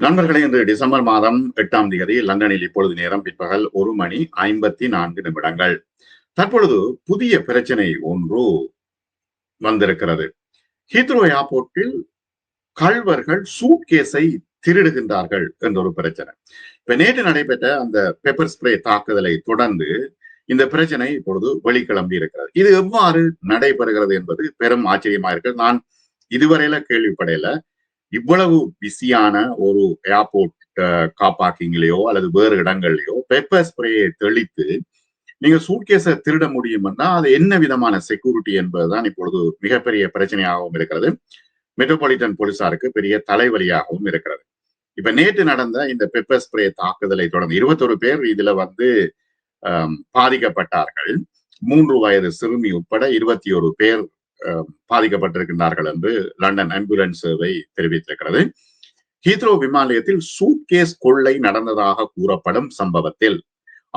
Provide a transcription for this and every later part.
நண்பர்களே இன்று டிசம்பர் மாதம் எட்டாம் தேதி லண்டனில் இப்பொழுது நேரம் பிற்பகல் ஒரு மணி ஐம்பத்தி நான்கு நிமிடங்கள். தற்பொழுது புதிய பிரச்சனை ஒன்று வந்திருக்கிறது. ஹீத்ரோ ஏர்போர்ட்டில் கள்வர்கள் சூட்கேஸை திருடுகின்றார்கள் என்ற ஒரு பிரச்சனை. இப்ப நேற்று நடைபெற்ற அந்த பெப்பர் ஸ்ப்ரே தாக்குதலை தொடர்ந்து இந்த பிரச்சனை இப்பொழுது வெளிக்கிளம்பி இருக்கிறது. இது எவ்வாறு நடைபெறுகிறது என்பது பெரும் ஆச்சரியமா இருக்கு. நான் இதுவரையில கேள்விப்படையில இவ்வளவு பிஸியான ஒரு ஏர்போர்ட் கார் பார்க்கிங்லயோ அல்லது வேறு இடங்கள்லயோ பெப்பர் ஸ்ப்ரேயை தெளித்து நீங்க சூட்கேஸை திருட முடியும்னா அது என்ன விதமான செக்யூரிட்டி என்பதுதான் இப்பொழுது மிகப்பெரிய பிரச்சனையாகவும் இருக்கிறது. மெட்ரோபாலிட்டன் போலீசாருக்கு பெரிய தலைவலியாகவும் இருக்கிறது. இப்ப நேற்று நடந்த இந்த பெப்பர் ஸ்ப்ரே தாக்குதலை தொடர்ந்து இருபத்தொரு பேர் இதுல வந்து பாதிக்கப்பட்டார்கள். மூன்று வயது சிறுமி உட்பட இருபத்தி ஒரு பேர் பாதிக்கப்பட்டிருக்கின்றார்கள் என்று லண்டன் ஆம்புலன்ஸ் சேவை தெரிவித்திருக்கிறது. ஹீத்ரோ விமான நிலையத்தில் சூட்கேஸ் கொள்ளை நடந்ததாக கூறப்படும் சம்பவத்தில்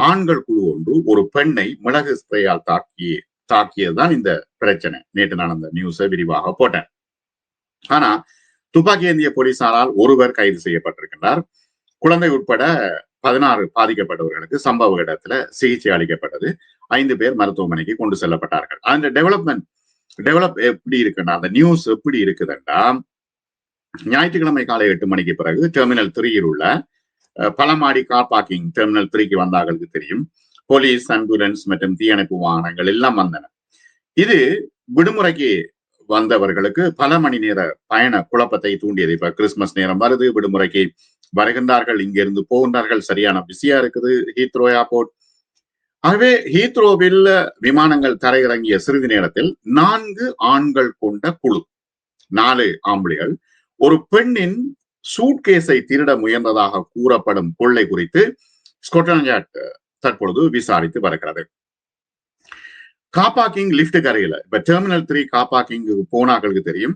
ஆண்கள் குழு ஒன்று ஒரு பெண்ணை மிளகு ஸ்ப்ரேயால் தாக்கி தாக்கியதுதான் இந்த பிரச்சனை. நேற்று நான் அந்த நியூஸை விரிவாக போட்டேன். ஆனா துப்பாக்கி ஏந்திய போலீசாரால் ஒருவர் கைது செய்யப்பட்டிருக்கின்றார். குழந்தை உட்பட பதினாறு பாதிக்கப்பட்டவர்களுக்கு சம்பவ இடத்துல சிகிச்சை அளிக்கப்பட்டது. ஐந்து பேர் மருத்துவமனைக்கு கொண்டு செல்லப்பட்டார்கள். அந்த டெவலப்மெண்ட் டெவலப் எப்படி இருக்குன்னா அந்த நியூஸ் எப்படி இருக்குதுன்னா ஞாயிற்றுக்கிழமை காலை எட்டு மணிக்கு பிறகு டெர்மினல் த்ரீயில் உள்ள பலமாடி கார் பார்க்கிங் டெர்மினல் த்ரீக்கு வந்தார்களுக்கு தெரியும். போலீஸ் ஆம்புலன்ஸ் மற்றும் தீயணைப்பு வாகனங்கள் எல்லாம் வந்தன. இது விடுமுறைக்கு வந்தவர்களுக்கு பல மணி நேர பயண குழப்பத்தை தூண்டியது. இப்ப கிறிஸ்துமஸ் நேரம் வருது விடுமுறைக்கு வருகின்றார்கள் இங்கிருந்து போகின்றார்கள். சரியான பிஸியா இருக்குது ஹீத்ரோ ஏர்போர்ட் ஆகவே ஹீத்ரோவில் விமானங்கள் தரையிறங்கிய சிறிது நேரத்தில் நான்கு ஆண்கள் கொண்ட குழு நாலு ஆம்பளைகள் ஒரு பெண்ணின் சூட்கேஸை திருட முயன்றதாக கூறப்படும் கொள்ளை குறித்து ஸ்கொட்லாண்ட் யார்ட் தற்பொழுது விசாரித்து வருகிறது. காப்பாக்கிங் லிப்ட் கரையில இப்ப டெர்மினல் த்ரீ காப்பாக்கிங் போனாக்களுக்கு தெரியும்.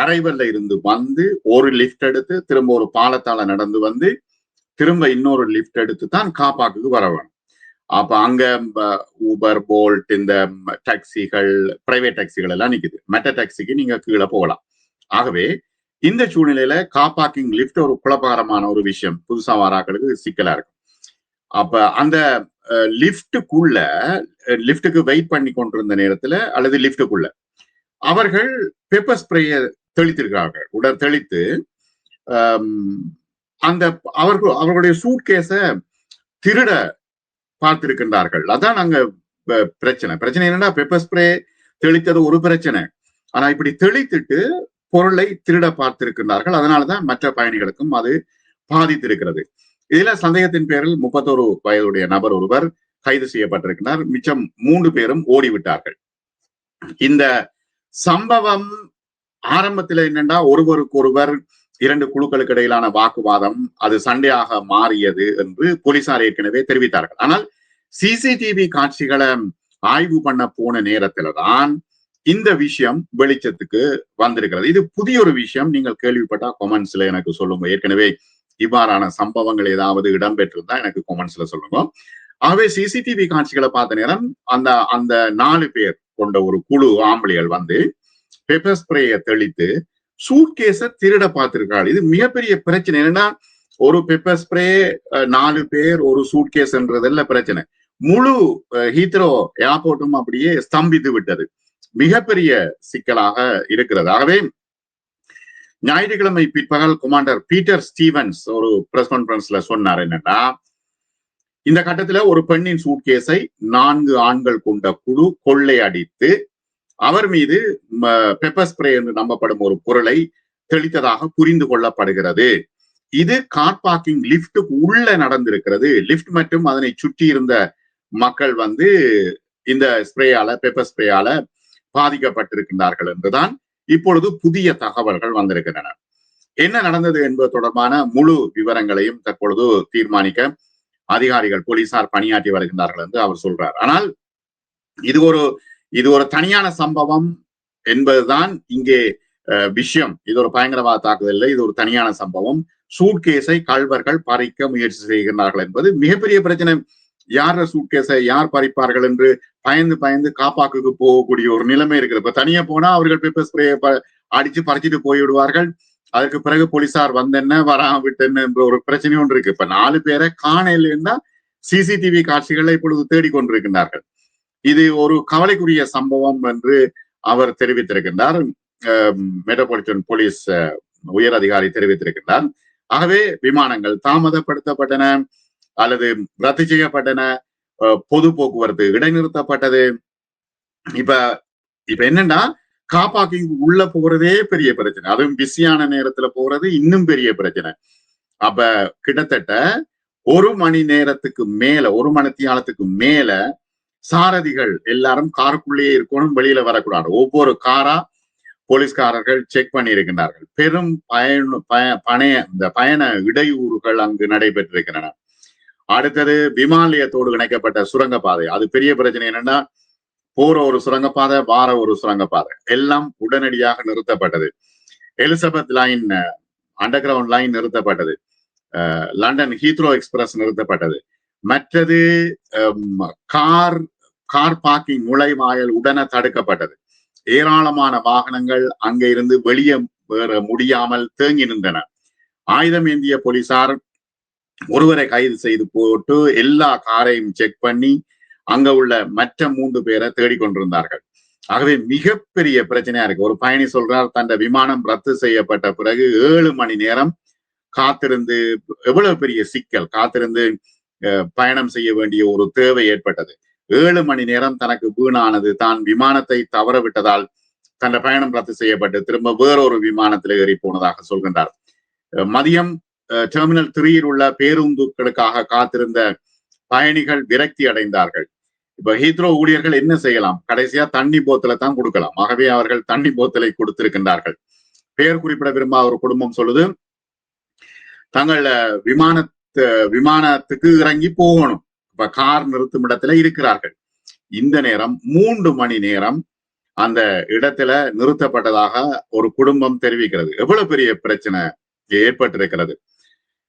அரைவல்ல இருந்து வந்து ஒரு லிப்ட் எடுத்து திரும்ப ஒரு பாலத்தால நடந்து வந்து திரும்ப இன்னொரு லிப்ட் எடுத்து தான் காப்பாக்குக்கு வர வேணும் அப்ப அங்க ஊபர் போல்ட் இந்த டாக்ஸிகள் பிரைவேட் டாக்ஸிகள் எல்லாம் நிக்குது. மெட்ட டாக்ஸிக்கு நீங்க கீழே போகலாம். ஆகவே இந்த சூழ்நிலையில காப்பாக்கிங் லிப்ட் ஒரு குழப்பகரமான ஒரு விஷயம். புதுசா வாராக்களுக்கு சிக்கலா இருக்கும். அப்ப அந்த லிப்டுக்குள்ள லிப்டுக்கு வெயிட் பண்ணி கொண்டிருந்த நேரத்துல அல்லது லிப்டுக்குள்ள அவர்கள் பெப்பர் ஸ்ப்ரேயை தெளித்திருக்கிறார்கள். உடல் தெளித்து அந்த அவர்கள் அவர்களுடைய சூட்கேஸ திருட பார்த்திருக்கின்றார்கள். அதான் அங்க பிரச்சனை. பிரச்சனை என்னன்னா பெப்பர் ஸ்ப்ரே தெளித்தது ஒரு பிரச்சனை. ஆனா இப்படி தெளித்துட்டு பொருளை திருட பார்த்திருக்கின்றார்கள். அதனாலதான் மற்ற பயணிகளுக்கும் அது பாதித்திருக்கிறது. இதுல சந்தேகத்தின் பேரில் முப்பத்தோரு வயதுடைய நபர் ஒருவர் கைது செய்யப்பட்டிருக்கிறார். மிச்சம் மூன்று பேரும் ஓடிவிட்டார்கள். இந்த சம்பவம் ஆரம்பத்துல என்னன்னா ஒருவருக்கு ஒருவர் இரண்டு குழுக்களுக்கு இடையிலான வாக்குவாதம் அது சண்டையாக மாறியது என்று போலீசார் ஏற்கனவே தெரிவித்தார்கள். ஆனால் சிசிடிவி காட்சிகளை ஆய்வு பண்ண போன நேரத்துல தான் இந்த விஷயம் வெளிச்சத்துக்கு வந்திருக்கிறது. இது புதிய ஒரு விஷயம். நீங்கள் கேள்விப்பட்டா கொமெண்ட்ஸ்ல எனக்கு சொல்லுங்க. ஏற்கனவே இவ்வாறான சம்பவங்கள் ஏதாவது இடம்பெற்றிருந்தா எனக்கு கொமெண்ட்ஸ்ல சொல்லுங்க. ஆகவே சிசிடிவி காட்சிகளை பார்த்த நேரம் அந்த அந்த நாலு பேர் கொண்ட ஒரு குழு ஆம்பளைகள் வந்து பெப்பர் ஸ்ப்ரேயை தெளித்து சூட்கேஸ திருட பார்த்திருக்காள். இது மிகப்பெரிய பிரச்சனை. என்னன்னா ஒரு பெப்பர் ஸ்ப்ரே நாலு பேர் ஒரு சூட்கேஸ்ன்றதல்ல பிரச்சனை. முழு ஹீத்ரோ ஏர்போர்ட்டும் அப்படியே ஸ்தம்பித்து விட்டது. மிகப்பெரிய சிக்கலாக இருக்கிறது. ஆகவே ஞாயிற்றுக்கிழமை பிற்பகல் கமாண்டர் பீட்டர் ஸ்டீவன்ஸ் ஒரு பிரஸ் கான்பரன்ஸ்ல சொன்னார் என்னன்னா இந்த கட்டத்துல ஒரு பெண்ணின் சூட்கேஸை நான்கு ஆண்கள் கொண்ட குழு கொள்ளையடித்து அவர் மீது பெப்பர் ஸ்ப்ரே என்று நம்பப்படும் ஒரு பொருளை தெளித்ததாக புரிந்து கொள்ளப்படுகிறது. இது கார் பார்க்கிங் லிப்டுக்கு உள்ள நடந்திருக்கிறது. லிப்ட் மற்றும் அதனை சுற்றி இருந்த மக்கள் வந்து இந்த ஸ்ப்ரேயால பெப்பர் ஸ்ப்ரேயால பாதிக்கப்பட்டிருக்கின்றார்கள் என்றுதான் இப்பொழுது புதிய தகவல்கள் வந்திருக்கின்றன. என்ன நடந்தது என்பது தொடர்பான முழு விவரங்களையும் தற்பொழுது தீர்மானிக்க அதிகாரிகள் போலீசார் பணியாற்றி வருகின்றார்கள் என்று அவர் சொல்றார். ஆனால் இது ஒரு இது ஒரு தனியான சம்பவம் என்பதுதான் இங்கே விஷயம். இது ஒரு பயங்கரவாத தாக்குதல் இல்லை இது ஒரு தனியான சம்பவம். சூட்கேஸை கல்வர்கள் பறிக்க முயற்சி செய்கின்றார்கள் என்பது மிகப்பெரிய பிரச்சனை. யார சூட்கேஸை யார் பறிப்பார்கள் என்று பயந்து பயந்து காப்பாக்குக்கு போகக்கூடிய ஒரு நிலைமை இருக்குது. இப்ப தனியா போனா அவர்கள் பேப்பர் ஸ்ப்ரே அடிச்சு பறிச்சுட்டு போய்விடுவார்கள். அதுக்கு பிறகு போலீசார் வந்தென்ன வராம விட்டென்ன என்ற ஒரு பிரச்சனை ஒன்று இருக்கு. இப்ப நாலு பேரை காணையில் இருந்தா சிசிடிவி காட்சிகளை இப்பொழுது தேடிக்கொண்டிருக்கின்றார்கள். இது ஒரு கவலைக்குரிய சம்பவம் என்று அவர் தெரிவித்திருக்கின்றார். மெட்ரோபாலிட்டன் போலீஸ் உயர் அதிகாரி தெரிவித்திருக்கின்றார். ஆகவே விமானங்கள் தாமதப்படுத்தப்பட்டன அல்லது ரத்து செய்யப்பட்டன. பொது போக்குவரத்து இடைநிறுத்தப்பட்டது. இப்ப இப்ப என்னன்னா கார் பார்க்கிங் உள்ள போறதே பெரிய பிரச்சனை. அதுவும் பிஸியான நேரத்துல போறது இன்னும் பெரிய பிரச்சனை. அப்ப கிட்டத்தட்ட ஒரு மணி நேரத்துக்கு மேல ஒரு மணி தியாலத்துக்கு மேல சாரதிகள் எல்லாரும் காருக்குள்ளேயே இருக்கணும் வெளியில வரக்கூடாது. ஒவ்வொரு காரா போலீஸ்காரர்கள் செக் பண்ணி இருக்கின்றார்கள் பெரும் பயண பணைய இந்த பயண இடையூறுகள் அங்கு நடைபெற்றிருக்கின்றன. அடுத்தது விமாலயத்தோடு இணைக்கப்பட்ட சுரங்கப்பாதை. அது பெரிய பிரச்சனை என்னன்னா போற ஒரு சுரங்கப்பாதை வார ஒரு சுரங்கப்பாதை. எல்லாம் உடனடியாக நிறுத்தப்பட்டது. Elizabeth line underground line நிறுத்தப்பட்டது. லண்டன் ஹீத்ரோ எக்ஸ்பிரஸ் நிறுத்தப்பட்டது. மற்றது கார் கார் பார்க்கிங் நுழைவாயல் உடனே தடுக்கப்பட்டது. ஏராளமான வாகனங்கள் அங்கே இருந்து வெளியே வேற முடியாமல் தேங்கி நின்றன. ஆயுதம் ஏந்திய போலீசார் ஒருவரை கைது செய்து போட்டு எல்லா காரையும் செக் பண்ணி அங்க உள்ள மற்ற மூன்று பேரை தேடிக்கொண்டிருந்தார்கள் ஆகவே மிகப்பெரிய பிரச்சனையா இருக்கு. ஒரு பயணி சொல்றார் தந்த விமானம் ரத்து செய்யப்பட்ட பிறகு ஏழு மணி நேரம் காத்திருந்து எவ்வளவு பெரிய சிக்கல். காத்திருந்து பயணம் செய்ய வேண்டிய ஒரு தேவை ஏற்பட்டது. ஏழு மணி நேரம் தனக்கு வீணானது. தான் விமானத்தை தவற விட்டதால் தன் பயணம் ரத்து செய்யப்பட்டு திரும்ப வேறொரு விமானத்தில் ஏறி போனதாக சொல்கின்றார். மதியம் டெர்மினல் த்ரீயில் உள்ள பேருந்துகளுக்காக காத்திருந்த பயணிகள் விரக்தி அடைந்தார்கள். இப்ப ஹீத்ரோ ஊழியர்கள் என்ன செய்யலாம்? கடைசியா தண்ணி போத்தலை தான் கொடுக்கலாம். ஆகவே அவர்கள் தண்ணி போத்தலை கொடுத்திருக்கின்றார்கள். பெயர் குறிப்பிட விரும்ப ஒரு குடும்பம் சொல்லுது. தங்கள் விமான விமானத்துக்கு இறங்கி போகணும். இப்ப கார் நிறுத்தும் இடத்துல இருக்கிறார்கள். இந்த நேரம் மூன்று மணி நேரம் அந்த இடத்துல நிறுத்தப்பட்டதாக ஒரு குடும்பம் தெரிவிக்கிறது. எவ்வளவு பெரிய பிரச்சனை ஏற்பட்டிருக்கிறது.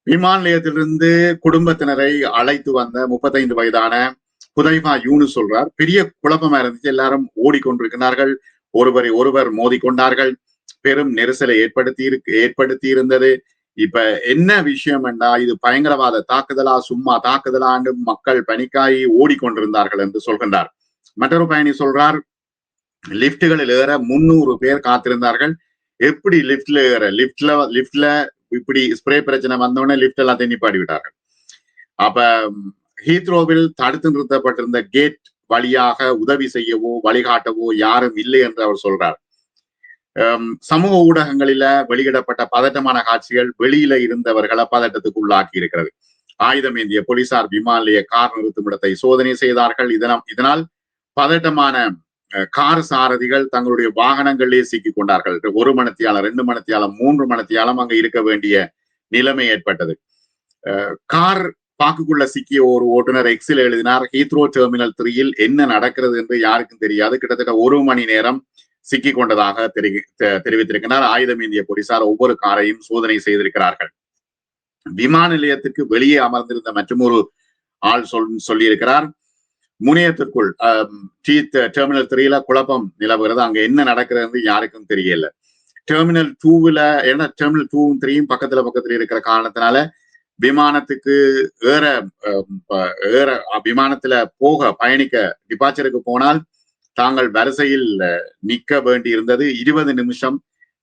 விமான நிலையத்திலிருந்து குடும்பத்தினரை அழைத்து வந்த முப்பத்தைந்து வயதான புதைமா யூனு சொல்றார் பெரிய குழப்பமா இருந்துச்சு. எல்லாரும் ஓடிக்கொண்டிருக்கிறார்கள். ஒருவரை ஒருவர் மோதிக்கொண்டார்கள். பெரும் நெரிசலை ஏற்படுத்தி இருக்கு ஏற்படுத்தி இருந்தது. இப்ப என்ன விஷயம் என்றா இது பயங்கரவாத தாக்குதலா சும்மா தாக்குதலான்னு மக்கள் பணிக்காய் ஓடிக்கொண்டிருந்தார்கள் என்று சொல்கின்றார். மற்றொரு பயணி சொல்றார் லிப்டுகளில் ஏற முன்னூறு பேர் காத்திருந்தார்கள். எப்படி லிப்ட்ல ஏற? லிப்ட்ல லிப்ட்ல இப்படி ஸ்ப்ரே பிரச்சனை வந்தோடனே லிப்ட் எல்லாம் நிப்பாடி விட்டார்கள். அப்ப ஹீத்ரோவில் தடுத்து நிறுத்தப்பட்டிருந்த கேட் வழியாக உதவி செய்யவோ வழிகாட்டவோ யாரும் இல்லை என்று அவர் சொல்றார். சமூக ஊடகங்களில வெளியிடப்பட்ட பதட்டமான காட்சிகள் வெளியில இருந்தவர்களை பதட்டத்துக்கு உள்ளாக்கி இருக்கிறது. ஆயுதம் ஏந்திய போலீசார் விமான நிலைய கார் நிறுத்தும் இடத்தை சோதனை செய்தார்கள். இதனால் இதனால் பதட்டமான கார் சாரதிகள் தங்களுடைய வாகனங்களிலே சிக்கிக் கொண்டார்கள். ஒரு மணத்தியாலம் ரெண்டு மணத்தியாலம் மூன்று மணத்தியாலம் அங்க இருக்க வேண்டிய நிலைமை ஏற்பட்டது. கார் பாக்குக்குள்ள சிக்கிய ஒரு ஓட்டுநர் எக்ஸில் எழுதினார் ஹீத்ரோ டெர்மினல் த்ரீயில் என்ன நடக்கிறது என்று யாருக்கும் தெரியாது. கிட்டத்தட்ட ஒரு மணி நேரம் சிக்கிக் கொண்டதாக தெரி தெரிவித்திருக்கிறார் ஆயுதம் ஏந்திய போலீசார் ஒவ்வொரு காரையும் சோதனை செய்திருக்கிறார்கள். விமான நிலையத்துக்கு வெளியே அமர்ந்திருந்த மற்றொரு ஆள் சொல் சொல்லியிருக்கிறார். முனையத்திற்குள் டெர்மினல் த்ரீல குழப்பம் நிலவுகிறது. அங்க என்ன நடக்கிறது யாருக்கும் தெரியல. டெர்மினல் டூவில் ஏன்னா டெர்மினல் டூவும் த்ரீயும் பக்கத்துல பக்கத்துல இருக்கிற காரணத்தினால விமானத்துக்கு ஏற ஏற விமானத்துல போக பயணிக்க டிபார்ச்சருக்கு போனால் தாங்கள் வரிசையில் நிக்க வேண்டி இருந்தது இருபது நிமிஷம்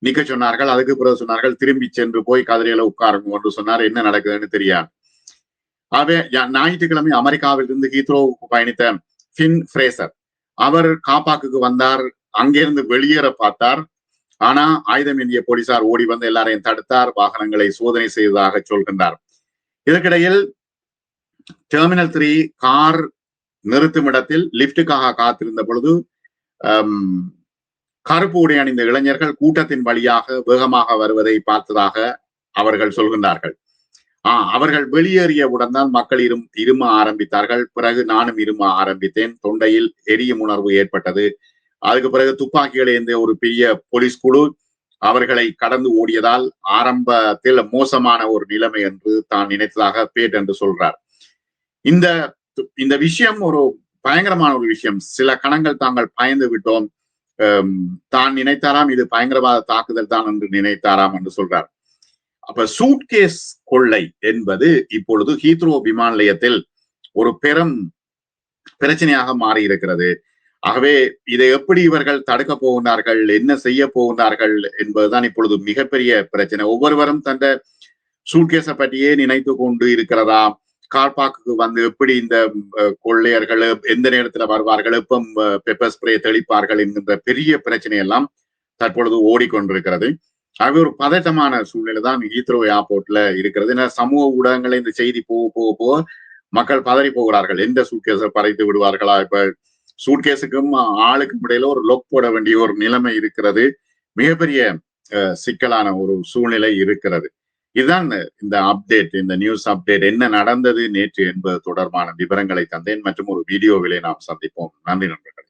நிக்க சொன்னார்கள். அதுக்கு பிறகு சொன்னார்கள் திரும்பி சென்று போய் கதிரையில உட்காருங்க என்று சொன்னார். என்ன நடக்குதுன்னு தெரியாது. ஆகவே ஞாயிற்றுக்கிழமை அமெரிக்காவில் இருந்து ஹீத்ரோவுக்கு பயணித்த ஃபின் ஃப்ரேசர். அவர் காப்பாக்குக்கு வந்தார். அங்கிருந்து வெளியேற பார்த்தார். ஆனா ஆயுதம் ஏந்திய போலீசார் ஓடி வந்து எல்லாரையும் தடுத்தார். வாகனங்களை சோதனை செய்ததாக சொல்கின்றார். இதற்கிடையில் டெர்மினல் த்ரீ கார் நிறுத்தும் இடத்தில் லிப்டுக்காக காத்திருந்த பொழுது கருப்பு உடை அணிந்த இளைஞர்கள் கூட்டத்தின் வழியாக வேகமாக வருவதை பார்த்ததாக அவர்கள் சொல்கின்றார்கள். ஆஹ் அவர்கள் வெளியேறியவுடன் தான் மக்கள் இரும் இரும ஆரம்பித்தார்கள். பிறகு நானும் இரும ஆரம்பித்தேன். தொண்டையில் எரியும் உணர்வு ஏற்பட்டது. அதுக்கு பிறகு துப்பாக்கிகளை இருந்த ஒரு பெரிய போலீஸ் குழு அவர்களை கடந்து ஓடியதால் ஆரம்பத்தில் மோசமான ஒரு நிலைமை என்று தான் நினைத்ததாக பேட் என்று சொல்றார். இந்த இந்த விஷயம் ஒரு பயங்கரமான ஒரு விஷயம். சில கணங்கள் தாங்கள் பயந்து விட்டோம். தான் நினைத்தாராம் இது பயங்கரவாத தாக்குதல் தான் என்று நினைத்தாராம் என்று சொல்றார். அப்ப சூட்கேஸ் கொள்ளை என்பது இப்பொழுது ஹீத்ரோ விமான நிலையத்தில் ஒரு பெரும் பிரச்சனையாக மாறி இருக்கிறது ஆகவே இதை எப்படி இவர்கள் தடுக்க போகின்றார்கள் என்ன செய்ய போகின்றார்கள் என்பதுதான் இப்பொழுது மிகப்பெரிய பிரச்சனை. ஒவ்வொருவரும் தந்த சூட்கேஸை பற்றியே நினைத்து கொண்டு கார் கார்பாக்கு வந்து எப்படி இந்த கொள்ளையர்கள் எந்த நேரத்துல வருவார்கள் எப்போ பெப்பர் ஸ்ப்ரே தெளிப்பார்கள் என்கின்ற பெரிய பிரச்சனை எல்லாம் தற்பொழுது ஓடிக்கொண்டிருக்கிறது. ஆகவே ஒரு பதட்டமான சூழ்நிலை தான் ஈத்ரோ ஏர்போர்ட்ல இருக்கிறது. ஏன்னா சமூக ஊடகங்களை இந்த செய்தி போக போக போக மக்கள் பதறி போகிறார்கள். எந்த சூட்கேஸை பறைத்து விடுவார்களா? இப்ப சூட்கேஸுக்கும் ஆளுக்கும் இடையில ஒரு லொக் போட வேண்டிய ஒரு நிலைமை இருக்கிறது. மிகப்பெரிய சிக்கலான ஒரு சூழ்நிலை இருக்கிறது. இதுதான் இந்த அப்டேட் இந்த நியூஸ் அப்டேட் என்ன நடந்தது நேற்று என்பது தொடர்பான விவரங்களை தந்தேன். மற்றும் ஒரு வீடியோவிலே நாம் சந்திப்போம். நன்றி நண்பர்கள்.